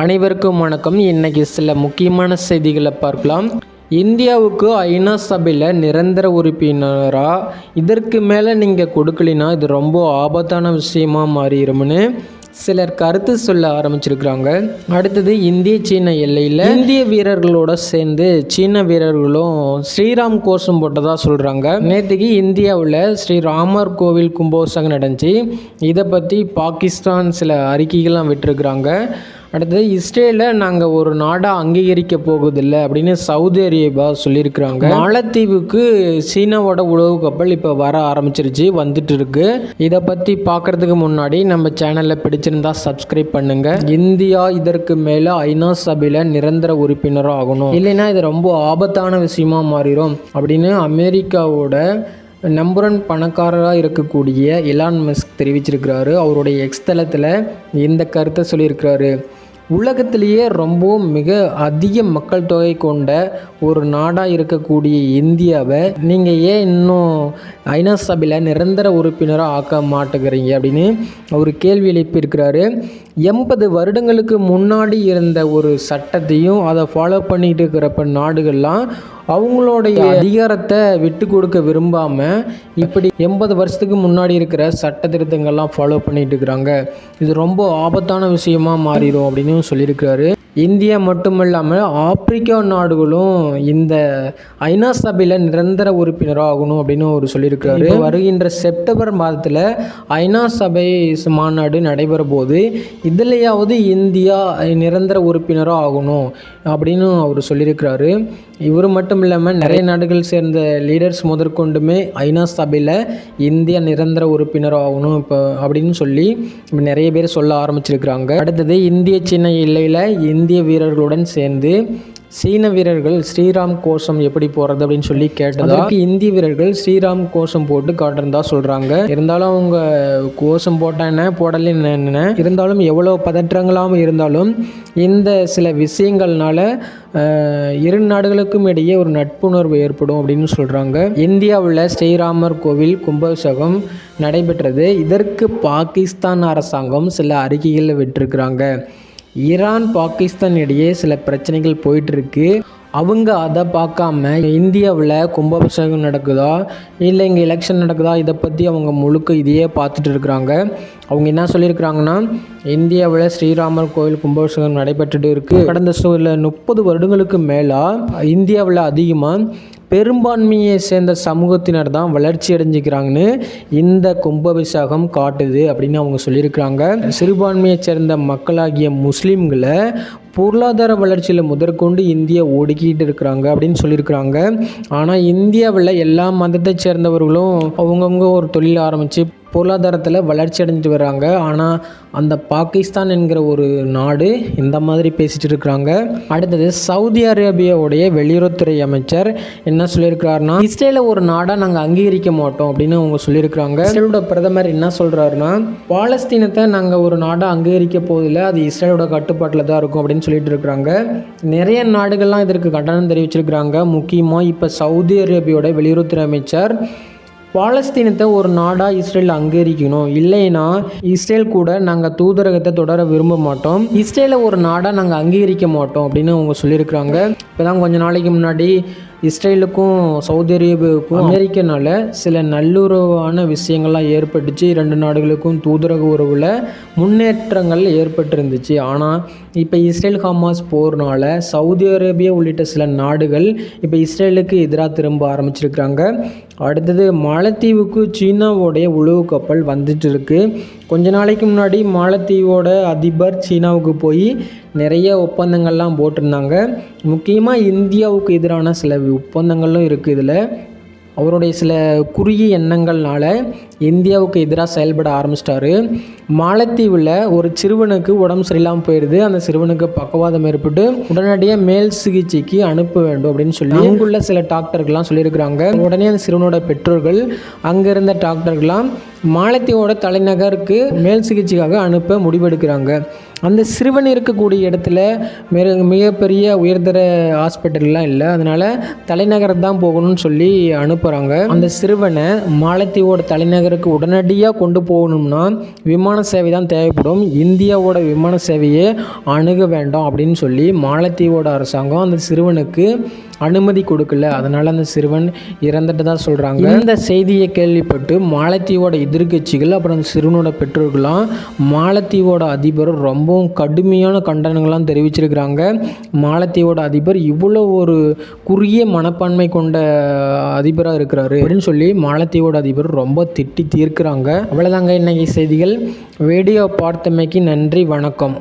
அனைவருக்கும் வணக்கம். இன்னைக்கு சில முக்கியமான செய்திகளை பார்க்கலாம். இந்தியாவுக்கு ஐநா சபையில் நிரந்தர உறுப்பினராக இதற்கு மேலே நீங்கள் கொடுக்கலினா இது ரொம்ப ஆபத்தான விஷயமா மாறிடும்னு சிலர் கருத்து சொல்ல ஆரம்பிச்சிருக்கிறாங்க. அடுத்தது இந்திய சீன எல்லையில் இந்திய வீரர்களோட சேர்ந்து சீன வீரர்களும் ஸ்ரீராம் கோஷம் போட்டதாக சொல்கிறாங்க நேற்றுக்கு இந்தியாவில் ஸ்ரீ ராமர் கோவில் கும்போத்சவம் நடந்துச்சு. இதை பற்றி பாகிஸ்தான் சில அறிக்கைகள்லாம் விட்டுருக்குறாங்க. அடுத்தது இஸ்ரேலில் நாங்கள் ஒரு நாடாக அங்கீகரிக்க போகுதில்லை அப்படின்னு சவுதி அரேபியா சொல்லியிருக்கிறாங்க. மாலத்தீவுக்கு சீனாவோட உளவு கப்பல் இப்போ வர ஆரம்பிச்சிருச்சு வந்துட்டு இருக்கு இதை பற்றி பார்க்கறதுக்கு முன்னாடி நம்ம சேனலில் பிடிச்சிருந்தா சப்ஸ்கிரைப் பண்ணுங்க. இந்தியா இதற்கு மேலே ஐநா சபையில் நிரந்தர உறுப்பினராக ஆகணும். இல்லைன்னா இது ரொம்ப ஆபத்தான விஷயமா மாறிடும் அப்படின்னு அமெரிக்காவோட நம்பர் ஒன் பணக்காரராக இருக்கக்கூடிய எலான் மஸ்க் தெரிவிச்சிருக்கிறாரு. அவருடைய எக்ஸ் தளத்தில் இந்த கருத்தை சொல்லியிருக்கிறாரு. உலகத்திலேயே ரொம்பவும் மிக அதிக மக்கள் தொகை கொண்ட ஒரு நாடாக இருக்கக்கூடிய இந்தியாவை நீங்கள் ஏன் இன்னும் ஐநா சபையில் நிரந்தர உறுப்பினராக ஆக்க மாட்டேங்கிறீங்க அப்படின்னு அவர் கேள்வி எழுப்பியிருக்கிறாரு எண்பது வருடங்களுக்கு முன்னாடி இருந்த ஒரு சட்டத்தையும் அதை ஃபாலோ பண்ணிகிட்டு இருக்கிறப்ப நாடுகள்லாம் அவங்களுடைய அதிகாரத்தை விட்டு கொடுக்க விரும்பாமல் இப்படி எண்பது வருஷத்துக்கு முன்னாடி இருக்கிற சட்ட திருத்தங்கள்லாம் ஃபாலோ பண்ணிட்டு இருக்கிறாங்க. இது ரொம்ப ஆபத்தான விஷயமா மாறிடும் அப்படின்னு சொல்லியிருக்கிறாரு. இந்தியா மட்டும் இல்லாமல் ஆப்பிரிக்கா நாடுகளும் இந்த ஐநா சபையில் நிரந்தர உறுப்பினராக ஆகணும் அப்படின்னு அவர் சொல்லியிருக்கிறாரு இப்ப வருகின்ற செப்டம்பர் மாதத்தில் ஐநா சபை மாநாடு நடைபெற போது இதுலையாவது இந்தியா நிரந்தர உறுப்பினராக ஆகணும் அப்படின்னு அவர் சொல்லியிருக்கிறாரு. இவர் மட்டும் இல்லாமல் நிறைய நாடுகள் சேர்ந்த லீடர்ஸ் முதற்கொண்டுமே ஐநா சபையில் இந்தியா நிரந்தர உறுப்பினர் ஆகணும் இப்போ அப்படின்னு சொல்லி நிறைய பேர் சொல்ல ஆரம்பிச்சிருக்கிறாங்க. அடுத்தது இந்திய சீன எல்லையில் இந்திய வீரர்களுடன் சேர்ந்து சீன வீரர்கள் ஸ்ரீராம் கோஷம் எப்படி போகிறது அப்படின்னு சொல்லி கேட்டதற்கு இந்திய வீரர்கள் ஸ்ரீராம் கோஷம் போட்டு காட்டுறதா சொல்கிறாங்க இருந்தாலும் அவங்க கோஷம் போட்டா என்ன போடலன்னு என்ன இருந்தாலும் எவ்வளோ பதற்றங்களாகவும் இருந்தாலும் இந்த சில விஷயங்கள்னால இரு நாடுகளுக்கும் இடையே ஒரு நட்புணர்வு ஏற்படும் அப்படின்னு சொல்கிறாங்க இந்தியாவில் ஸ்ரீராமர் கோவில் கும்பாபிஷேகம் நடைபெற்றது. இதற்கு பாகிஸ்தான் அரசாங்கம் சில அறிக்கைகளை விட்டிருக்கிறாங்க. ஈரான் பாகிஸ்தான் இடையே சில பிரச்சனைகள் போயிட்டுருக்கு. அவங்க அதை பார்க்காம இந்தியாவில் கும்பாபிஷேகம் நடக்குதா? இல்லை இங்கே எலெக்ஷன் நடக்குதா? இதை பற்றி அவங்க முழுக்க இதையே பார்த்துட்டு இருக்கிறாங்க. அவங்க என்ன சொல்லியிருக்கிறாங்கன்னா இந்தியாவில் ஸ்ரீராமர் கோவில் கும்பாபிஷேகம் நடைபெற்றுட்டு இருக்குது கடந்த சில முப்பது வருடங்களுக்கு மேலாக இந்தியாவில் அதிகமாக பெரும்பான்மையை சேர்ந்த சமூகத்தினர் தான் வளர்ச்சி அடைஞ்சிக்கிறாங்கன்னு இந்த கும்பாபிஷேகம் காட்டுது அப்படின்னு அவங்க சொல்லியிருக்கிறாங்க. சிறுபான்மையை சேர்ந்த மக்களாகிய முஸ்லீம்களை பொருளாதார வளர்ச்சியில் முதற்கொண்டு இந்தியா ஒடுக்கிட்டு இருக்கிறாங்க அப்படின்னு சொல்லியிருக்கிறாங்க. ஆனால் இந்தியாவில் எல்லா மதத்தை சேர்ந்தவர்களும் அவங்கவுங்க ஒரு தொழில் ஆரம்பித்து பொருளாதாரத்தில் வளர்ச்சி அடைஞ்சிட்டு வராங்க ஆனால் அந்த பாகிஸ்தான் என்கிற ஒரு நாடு இந்த மாதிரி பேசிட்டு இருக்கிறாங்க. அடுத்தது சவுதி அரேபியாவுடைய வெளியுறவுத்துறை அமைச்சர் என்ன சொல்லியிருக்கிறாருன்னா இஸ்ரேலை ஒரு நாடாக நாங்கள் அங்கீகரிக்க மாட்டோம் அப்படின்னு அவங்க சொல்லியிருக்கிறாங்க. இஸ்ரேலோட பிரதமர் என்ன சொல்கிறாருன்னா பாலஸ்தீனத்தை நாங்கள் ஒரு நாடாக அங்கீகரிக்க போதில்லை அது இஸ்ரேலோட கட்டுப்பாட்டில் தான் இருக்கும் அப்படின்னு சொல்லிட்டு இருக்கிறாங்க. நிறைய நாடுகள்லாம் இதற்கு கண்டனம் தெரிவிச்சிருக்கிறாங்க. முக்கியமாக இப்போ சவுதி அரேபியோட வெளியுறவுத்துறை அமைச்சர் பாலஸ்தீனத்தை ஒரு நாடாக இஸ்ரேல் அங்கீகரிக்கணும். இல்லைன்னா இஸ்ரேல் கூட நாங்கள் தூதரகத்தை தொடர விரும்ப மாட்டோம். இஸ்ரேலை ஒரு நாடாக நாங்கள் அங்கீகரிக்க மாட்டோம் அப்படின்னு அவங்க சொல்லியிருக்கிறாங்க. இப்போ தான் கொஞ்சம் நாளைக்கு முன்னாடி இஸ்ரேலுக்கும் சவுதி அரேபியாவுக்கும் அமெரிக்கனால சில நல்லுறவான விஷயங்கள்லாம் ஏற்பட்டுச்சு. இரண்டு நாடுகளுக்கும் தூதரக உறவில் முன்னேற்றங்கள் ஏற்பட்டிருந்துச்சு. ஆனால் இப்போ இஸ்ரேல் ஹமாஸ் போர்னால சவுதி அரேபியா உள்ளிட்ட சில நாடுகள் இப்போ இஸ்ரேலுக்கு எதிராக திரும்ப ஆரம்பிச்சிருக்கிறாங்க. அடுத்தது மாலத்தீவுக்கு சீனாவோடைய உளவு கப்பல் வந்துட்டு இருக்கு கொஞ்ச நாளைக்கு முன்னாடி மாலத்தீவோட அதிபர் சீனாவுக்கு போய் நிறைய ஒப்பந்தங்கள்லாம் போட்டிருந்தாங்க. முக்கியமாக இந்தியாவுக்கு எதிரான சில ஒப்பந்தங்களும் இருக்குது இதில். அவருடைய சில குறுகிய எண்ணங்கள்னால இந்தியாவுக்கு எதிராக செயல்பட ஆரம்பிச்சிட்டாரு. மாலத்தீவில் ஒரு சிறுவனுக்கு உடம்பு சரியில்லாமல் போயிடுது அந்த சிறுவனுக்கு பக்கவாதம் ஏற்பட்டு உடனடியாக மேல் சிகிச்சைக்கு அனுப்ப வேண்டும் அப்படின்னு சொல்லி அங்குள்ள சில டாக்டர்கள்லாம் சொல்லியிருக்கிறாங்க. உடனே அந்த சிறுவனோட பெற்றோர்கள் அங்கே இருந்த டாக்டர்கள்லாம் மாலத்தீவோட தலைநகருக்கு மேல் சிகிச்சைக்காக அனுப்ப முடிவெடுக்கிறாங்க. அந்த சிறுவன் இருக்கக்கூடிய இடத்துல மிக மிகப்பெரிய உயர்தர ஹாஸ்பிட்டல்லாம் இல்லை. அதனால் தலைநகர் தான் போகணும்னு சொல்லி அனுப்புகிறாங்க அந்த சிறுவனை மாலத்தீவோட தலைநகருக்கு உடனடியாக கொண்டு போகணும்னா விமான சேவை தான் தேவைப்படும். இந்தியாவோட விமான சேவையை அணுக வேண்டாம் அப்படின்னு சொல்லி மாலத்தீவோட அரசாங்கம் அந்த சிறுவனுக்கு அனுமதி கொடுக்கல. அதனால் அந்த சிறுவன் இறந்துட்டு தான் சொல்கிறாங்க இந்த செய்தியை கேள்விப்பட்டு மாலத்தீவோட எதிர்க்கட்சிகள் அப்புறம் அந்த சிறுவனோட பெற்றோர்களாம் மாலத்தீவோட அதிபர் ரொம்ப ரொம்பவும் கடுமையான கண்டனங்கள்லாம் தெரிவிச்சிருக்கிறாங்க. மாலத்தீவோட அதிபர் இவ்வளோ ஒரு குறுகிய மனப்பான்மை கொண்ட அதிபராக இருக்கிறாரு அப்படின்னு சொல்லி மாலத்தீவோட அதிபர் ரொம்ப திட்டி தீர்க்கிறாங்க. அவ்வளோதாங்க இன்னைக்கு செய்திகள். வீடியோ பார்த்தமைக்கு நன்றி வணக்கம்.